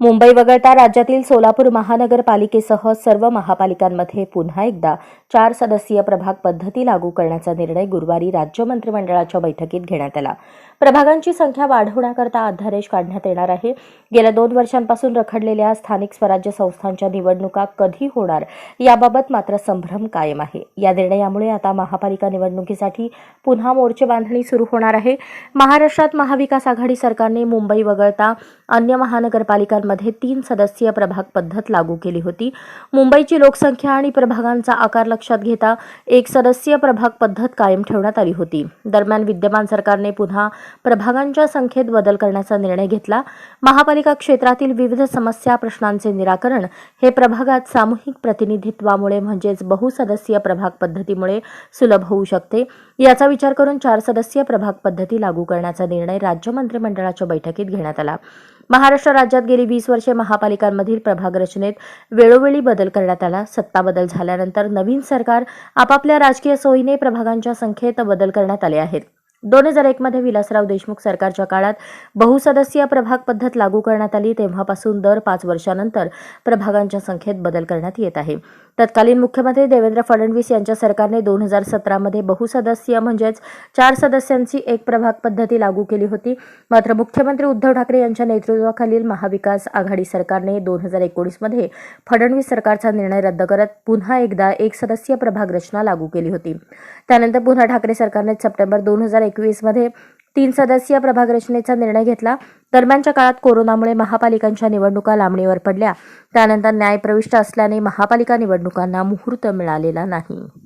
मुंबई वगळता राज्यातील सोलापूर महानगरपालिकेसह सर्व महापालिकांमध्ये पुन्हा एकदा चार सदस्यीय प्रभाग पद्धती लागू करण्याचा निर्णय गुरुवारी राज्य मंत्रिमंडळाच्या बैठकीत घेण्यात आला. प्रभागांची संख्या वाढवण्याकरता अध्यादेश काढण्यात येणार आहे. गेल्या दोन वर्षांपासून रखडलेल्या स्थानिक स्वराज्य संस्थांच्या निवडणुका कधी होणार याबाबत मात्र संभ्रम कायम आहे. या निर्णयामुळे आता महापालिका निवडणुकीसाठी पुन्हा मोर्चे बांधणी सुरू होणार आहे. महाराष्ट्रात महाविकास आघाडी सरकारने मुंबई वगळता अन्य महानगरपालिकांमध्ये तीन सदस्यीय प्रभाग पद्धत लागू केली होती. मुंबईची लोकसंख्या आणि प्रभागांचा आकार लक्षात घेता एक सदस्यीय प्रभाग पद्धत कायम ठेवण्यात आली होती. दरम्यान विद्यमान सरकारने पुन्हा प्रभागांच्या संख्येत बदल करण्याचा निर्णय घेतला. महापालिका क्षेत्रातील विविध समस्या प्रश्नांचे निराकरण हे प्रभागात सामूहिक प्रतिनिधित्वामुळे म्हणजेच बहुसदस्यीय प्रभाग पद्धतीमुळे सुलभ होऊ शकते. याचा विचार करून चार सदस्यीय प्रभाग पद्धती लागू करण्याचा निर्णय राज्य मंत्रिमंडळाच्या बैठकीत घेण्यात आला. महाराष्ट्र राज्यात गेली वीस वर्षे महापालिकांमधील प्रभाग रचनेत वेळोवेळी बदल करण्यात आला. सत्ता बदल झाल्यानंतर नवीन सरकार आपापल्या राजकीय सोयीने प्रभागांच्या संख्येत बदल करण्यात आले आहेत. दोन हजार एकमध्ये विलासराव देशमुख सरकारच्या काळात बहुसदस्यीय प्रभाग पद्धत लागू करण्यात आली तेव्हापासून दर पाच वर्षानंतर प्रभागांच्या संख्येत बदल करण्यात येत आहे. तत्कालीन मुख्यमंत्री देवेंद्र फडणवीस यांच्या सरकारने दोन हजार सतरामध्ये बहुसदस्यीय म्हणजेच चार सदस्यांची एक प्रभाग पद्धती लागू केली होती. मात्र मुख्यमंत्री उद्धव ठाकरे यांच्या नेतृत्वाखालील महाविकास आघाडी सरकारने दोन हजार एकोणीसमध्ये फडणवीस सरकारचा निर्णय रद्द करत पुन्हा एकदा एक सदस्यीय प्रभाग रचना लागू केली होती. त्यानंतर पुन्हा ठाकरे सरकारने सप्टेंबर दोन हजार एकवीसमध्ये तीन सदस्यीय प्रभाग रचनेचा निर्णय घेतला. दरम्यानच्या काळात कोरोनामुळे महापालिकांच्या निवडणुका लांबणीवर पडल्या. त्यानंतर न्यायप्रविष्ट असल्याने महापालिका निवडणुकांना मुहूर्त मिळालेला नाही.